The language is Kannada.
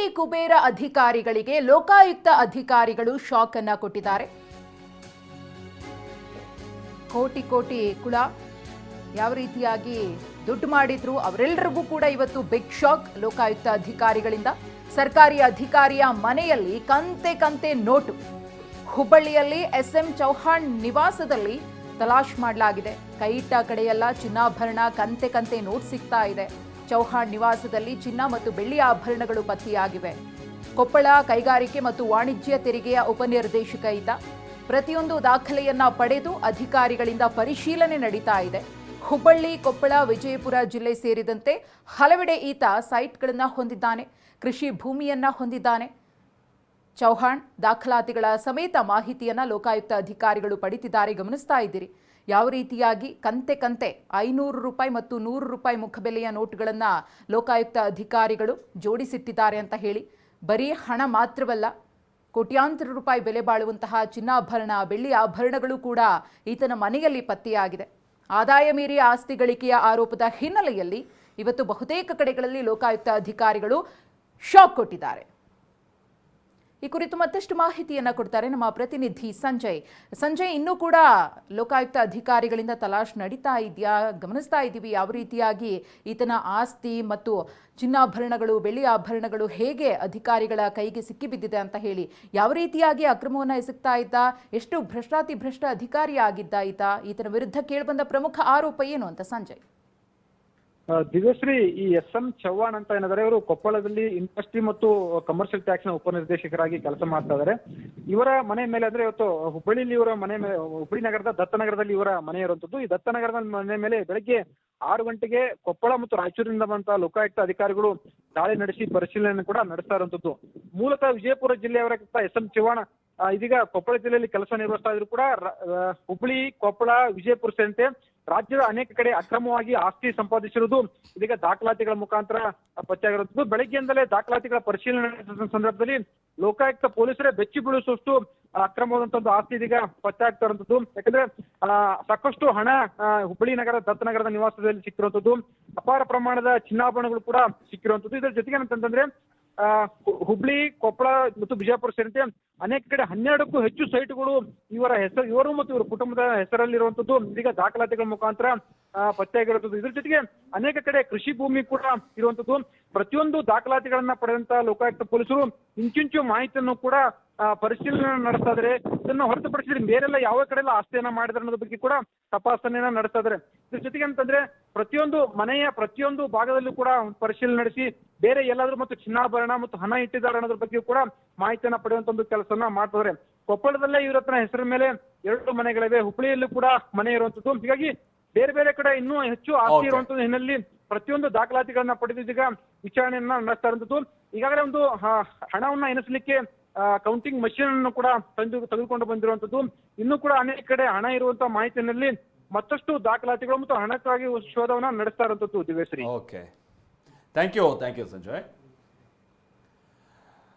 ಕೋಟಿ ಕುಬೇರ ಅಧಿಕಾರಿಗಳಿಗೆ ಲೋಕಾಯುಕ್ತ ಅಧಿಕಾರಿಗಳು ಶಾಕ್ ಅನ್ನ ಕೊಟ್ಟಿದ್ದಾರೆ. ಕೋಟಿ ಕೋಟಿ ಕುಳ ಯಾವ ರೀತಿಯಾಗಿ ದುಡ್ಡು ಮಾಡಿದ್ರು ಅವರೆಲ್ಲರಿಗೂ ಕೂಡ ಇವತ್ತು ಬಿಗ್ ಶಾಕ್ ಲೋಕಾಯುಕ್ತ ಅಧಿಕಾರಿಗಳಿಂದ. ಸರ್ಕಾರಿ ಅಧಿಕಾರಿಯ ಮನೆಯಲ್ಲಿ ಕಂತೆ ಕಂತೆ ನೋಟು. ಹುಬ್ಬಳ್ಳಿಯಲ್ಲಿ ಎಸ್ ಎಂ ಚೌಹಾಣ್ ನಿವಾಸದಲ್ಲಿ ತಲಾಶ್ ಮಾಡಲಾಗಿದೆ. ಕೈಟ ಕಡೆಯೆಲ್ಲ ಚಿನ್ನಾಭರಣ, ಕಂತೆ ಕಂತೆ ನೋಟ್ ಸಿಗ್ತಾ ಇದೆ. ಚೌಹಾಣ್ ನಿವಾಸದಲ್ಲಿ ಚಿನ್ನ ಮತ್ತು ಬೆಳ್ಳಿ ಆಭರಣಗಳು ಪತ್ತೆಯಾಗಿವೆ. ಕೊಪ್ಪಳ, ಕೈಗಾರಿಕೆ ಮತ್ತು ವಾಣಿಜ್ಯ ತೆರಿಗೆಯ ಉಪನಿರ್ದೇಶಕ ಈತ ಪ್ರತಿಯೊಂದು ದಾಖಲೆಯನ್ನ ಪಡೆದು ಅಧಿಕಾರಿಗಳಿಂದ ಪರಿಶೀಲನೆ ನಡೀತಾ ಇದೆ. ಹುಬ್ಬಳ್ಳಿ, ಕೊಪ್ಪಳ, ವಿಜಯಪುರ ಜಿಲ್ಲೆ ಸೇರಿದಂತೆ ಹಲವೆಡೆ ಈತ ಸೈಟ್ಗಳನ್ನು ಹೊಂದಿದ್ದಾನೆ. ಕೃಷಿ ಭೂಮಿಯನ್ನ ಹೊಂದಿದ್ದಾನೆ. ಚೌಹಾಣ್ ದಾಖಲಾತಿಗಳ ಸಮೇತ ಮಾಹಿತಿಯನ್ನ ಲೋಕಾಯುಕ್ತ ಅಧಿಕಾರಿಗಳು ಪಡಿತಿದ್ದಾರೆ. ಗಮನಿಸ್ತಾ ಇದ್ದೀರಿ. ಯಾವ ರೀತಿಯಾಗಿ ಕಂತೆ ಕಂತೆ ಐನೂರು ರೂಪಾಯಿ ಮತ್ತು ನೂರು ರೂಪಾಯಿ ಮುಖಬೆಲೆಯ ನೋಟುಗಳನ್ನು ಲೋಕಾಯುಕ್ತ ಅಧಿಕಾರಿಗಳು ಜೋಡಿಸಿಟ್ಟಿದ್ದಾರೆ ಅಂತ ಹೇಳಿ, ಬರೀ ಹಣ ಮಾತ್ರವಲ್ಲ, ಕೋಟ್ಯಾಂತರ ರೂಪಾಯಿ ಬೆಲೆ ಬಾಳುವಂತಹ ಚಿನ್ನಾಭರಣ, ಬೆಳ್ಳಿ ಆಭರಣಗಳು ಕೂಡ ಈತನ ಮನೆಯಲ್ಲಿ ಪತ್ತೆಯಾಗಿದೆ. ಆದಾಯ ಮೀರಿ ಆಸ್ತಿ ಗಳಿಕೆಯ ಆರೋಪದ ಹಿನ್ನೆಲೆಯಲ್ಲಿ ಇವತ್ತು ಬಹುತೇಕ ಕಡೆಗಳಲ್ಲಿ ಲೋಕಾಯುಕ್ತ ಅಧಿಕಾರಿಗಳು ಶಾಕ್ ಕೊಟ್ಟಿದ್ದಾರೆ. ಈ ಕುರಿತು ಮತ್ತಷ್ಟು ಮಾಹಿತಿಯನ್ನ ಕೊಡ್ತಾರೆ ನಮ್ಮ ಪ್ರತಿನಿಧಿ ಸಂಜಯ್. ಸಂಜಯ್, ಇನ್ನೂ ಕೂಡ ಲೋಕಾಯುಕ್ತ ಅಧಿಕಾರಿಗಳಿಂದ ತಲಾಶ್ ನಡೀತಾ ಇದೆಯಾ? ಗಮನಿಸ್ತಾ ಇದ್ದೀವಿ ಯಾವ ರೀತಿಯಾಗಿ ಈತನ ಆಸ್ತಿ ಮತ್ತು ಚಿನ್ನಾಭರಣಗಳು, ಬೆಳ್ಳಿ ಆಭರಣಗಳು ಹೇಗೆ ಅಧಿಕಾರಿಗಳ ಕೈಗೆ ಸಿಕ್ಕಿಬಿದ್ದಿದೆ ಅಂತ ಹೇಳಿ, ಯಾವ ರೀತಿಯಾಗಿ ಅಕ್ರಮವನ್ನು ಎಸಗ್ತಾ ಇದ್ದ? ಎಷ್ಟು ಭ್ರಷ್ಟಾತಿ ಭ್ರಷ್ಟ ಅಧಿಕಾರಿ ಆಗಿದ್ದ ಈತ? ಈತನ ವಿರುದ್ಧ ಕೇಳಿಬಂದ ಪ್ರಮುಖ ಆರೋಪ ಏನು ಅಂತ ಸಂಜಯ್? ದಿವ್ಯಶ್ರೀ, ಈ ಎಸ್ ಎಂ ಚವ್ಹಾಣ್ ಅಂತ ಏನಿದ್ದಾರೆ ಇವರು ಕೊಪ್ಪಳದಲ್ಲಿ ಇಂಡಸ್ಟ್ರಿ ಮತ್ತು ಕಮರ್ಷಿಯಲ್ ಟ್ಯಾಕ್ಸ್ನ ಉಪನಿರ್ದೇಶಕರಾಗಿ ಕೆಲಸ ಮಾಡ್ತಾ ಇದ್ದಾರೆ ಇವರ ಮನೆ ಮೇಲೆ ಅಂದ್ರೆ ಇವತ್ತು ಹುಬ್ಬಳ್ಳಿಲಿ ಇವರ ಮನೆ ಮೇಲೆ ಹುಬ್ಬಳ್ಳಿ ನಗರದ ದತ್ತನಗರದಲ್ಲಿ ಇವರ ಮನೆ ಇರುವಂತದ್ದು. ಈ ದತ್ತನಗರದ ಮನೆ ಮೇಲೆ ಬೆಳಗ್ಗೆ ಆರು ಗಂಟೆಗೆ ಕೊಪ್ಪಳ ಮತ್ತು ರಾಯಚೂರಿನಿಂದ ಬಂತ ಲೋಕಾಯುಕ್ತ ಅಧಿಕಾರಿಗಳು ದಾಳಿ ನಡೆಸಿ ಪರಿಶೀಲನೆ ಕೂಡ ನಡೆಸ್ತಾ ಇರುವಂತದ್ದು. ಮೂಲತಃ ವಿಜಯಪುರ ಜಿಲ್ಲೆಯವರ ಎಸ್ ಎಂ ಚವ್ಹಾಣ್ ಇದೀಗ ಕೊಪ್ಪಳ ಜಿಲ್ಲೆಯಲ್ಲಿ ಕೆಲಸ ನಿರ್ವಹಿಸ್ತಾ ಇದ್ರು ಕೂಡ ಹುಬ್ಬಳ್ಳಿ, ಕೊಪ್ಪಳ, ವಿಜಯಪುರ ಸೇರಿದಂತೆ ರಾಜ್ಯದ ಅನೇಕ ಕಡೆ ಅಕ್ರಮವಾಗಿ ಆಸ್ತಿ ಸಂಪಾದಿಸಿರುವುದು ಇದೀಗ ದಾಖಲಾತಿಗಳ ಮುಖಾಂತರ ಪತ್ತೆಯಾಗಿರುತ್ತದೆ ಬೆಳಗ್ಗೆಯಿಂದಲೇ ದಾಖಲಾತಿಗಳ ಪರಿಶೀಲನೆ ಸಂದರ್ಭದಲ್ಲಿ ಲೋಕಾಯುಕ್ತ ಪೊಲೀಸರೇ ಬೆಚ್ಚಿ ಬೀಳಿಸುವಷ್ಟು ಅಕ್ರಮವಾದಂತಹ ಒಂದು ಆಸ್ತಿ ಇದೀಗ ಪತ್ತೆ ಆಗ್ತಾ ಇರುವಂತದ್ದು. ಯಾಕಂದ್ರೆ ಆ, ಸಾಕಷ್ಟು ಹಣ ಹುಬ್ಬಳ್ಳಿ ನಗರ ದತ್ತನಗರದ ನಿವಾಸದಲ್ಲಿ ಸಿಕ್ಕಿರುವಂತದ್ದು. ಅಪಾರ ಪ್ರಮಾಣದ ಚಿನ್ನಾಭರಣಗಳು ಕೂಡ ಸಿಕ್ಕಿರುವಂತದ್ದು. ಇದರ ಜೊತೆಗೆ ಏನಂತಂದ್ರೆ ಹುಬ್ಳಿ ಕೊಪ್ಪಳ ಮತ್ತು ಬಿಜಾಪುರ ಸೇರಿದಂತೆ ಅನೇಕ ಕಡೆ ಹನ್ನೆರಡಕ್ಕೂ ಹೆಚ್ಚು ಸೈಟ್ಗಳು ಇವರ ಹೆಸರು ಇವರು ಮತ್ತು ಇವರ ಕುಟುಂಬದ ಹೆಸರಲ್ಲಿರುವಂತದ್ದು ಇದೀಗ ದಾಖಲಾತಿಗಳ ಮುಖಾಂತರ ಆ, ಪತ್ತೆಯಾಗಿರುತ್ತದೆ ಇದ್ರ ಜೊತೆಗೆ ಅನೇಕ ಕಡೆ ಕೃಷಿ ಭೂಮಿ ಕೂಡ ಇರುವಂತದ್ದು ಪ್ರತಿಯೊಂದು ದಾಖಲಾತಿಗಳನ್ನ ಪಡೆದಂತಹ ಲೋಕಾಯುಕ್ತ ಪೊಲೀಸರು ಇಂಚಿಂಚು ಮಾಹಿತಿಯನ್ನು ಕೂಡ ಪರಿಶೀಲನೆ ನಡೆಸ್ತಾ ಇದ್ದಾರೆ ಇದನ್ನ ಹೊರತುಪಡಿಸಿದ್ರೆ ಬೇರೆಲ್ಲ ಯಾವ ಕಡೆ ಎಲ್ಲ ಆಸ್ತಿಯನ್ನ ಮಾಡಿದ್ರೆ ಅನ್ನೋದ್ರ ಬಗ್ಗೆ ಕೂಡ ತಪಾಸಣೆಯನ್ನ ನಡೆಸ್ತಾ ಇದ್ದಾರೆ ಇದ್ರ ಜೊತೆಗೆ ಅಂತಂದ್ರೆ ಪ್ರತಿಯೊಂದು ಮನೆಯ ಪ್ರತಿಯೊಂದು ಭಾಗದಲ್ಲೂ ಕೂಡ ಪರಿಶೀಲನೆ ನಡೆಸಿ ಬೇರೆ ಎಲ್ಲಾದ್ರೂ ಮತ್ತು ಚಿನ್ನಾಭರಣ ಮತ್ತು ಹಣ ಇಟ್ಟಿದ್ದಾರೆ ಅನ್ನೋದ್ರ ಬಗ್ಗೆ ಕೂಡ ಮಾಹಿತಿಯನ್ನ ಪಡೆಯುವಂತ ಒಂದು ಕೆಲಸವನ್ನ ಮಾಡ್ತಾರೆ ಕೊಪ್ಪಳದಲ್ಲೇ ಇವ್ರ ಹತ್ರ ಹೆಸರ ಮೇಲೆ ಎರಡು ಮನೆಗಳಿವೆ. ಹುಬ್ಬಳ್ಳಿಯಲ್ಲೂ ಕೂಡ ಮನೆ ಇರುವಂತದ್ದು. ಹೀಗಾಗಿ ಬೇರೆ ಬೇರೆ ಕಡೆ ಇನ್ನೂ ಹೆಚ್ಚು ಆಸ್ತಿ. ಇರುವಂತದ್ದು ಹಿನ್ನೆಲೆಯಲ್ಲಿ ಪ್ರತಿಯೊಂದು ದಾಖಲಾತಿಗಳನ್ನ ಪಡೆದಿದ್ದೀಗ ವಿಚಾರಣೆಯನ್ನ ನಡೆಸ್ತಾ ಇರುವಂತದ್ದು. ಈಗಾಗಲೇ ಒಂದು ಹಣವನ್ನ ಎನಿಸಲಿಕ್ಕೆ ಕೌಂಟಿಂಗ್ ಮಷೀನ್ ಅನ್ನು ಕೂಡ ತಂದು, ತೆಗೆದುಕೊಂಡು ಬಂದಿರುವಂತದ್ದು ಇನ್ನೂ ಕೂಡ ಅನೇಕ ಕಡೆ ಹಣ ಇರುವಂತಹ ಮಾಹಿತಿನಲ್ಲಿ ಮತ್ತಷ್ಟು ದಾಖಲಾತಿಗಳು ಮತ್ತು ಹಣಕ್ಕಾಗಿ ಶೋಧವನ್ನ ನಡೆಸ್ತಾ ಇರುವಂತದ್ದು ದಿವೇಶ್ರೀ okay thank you thank you Sanjay.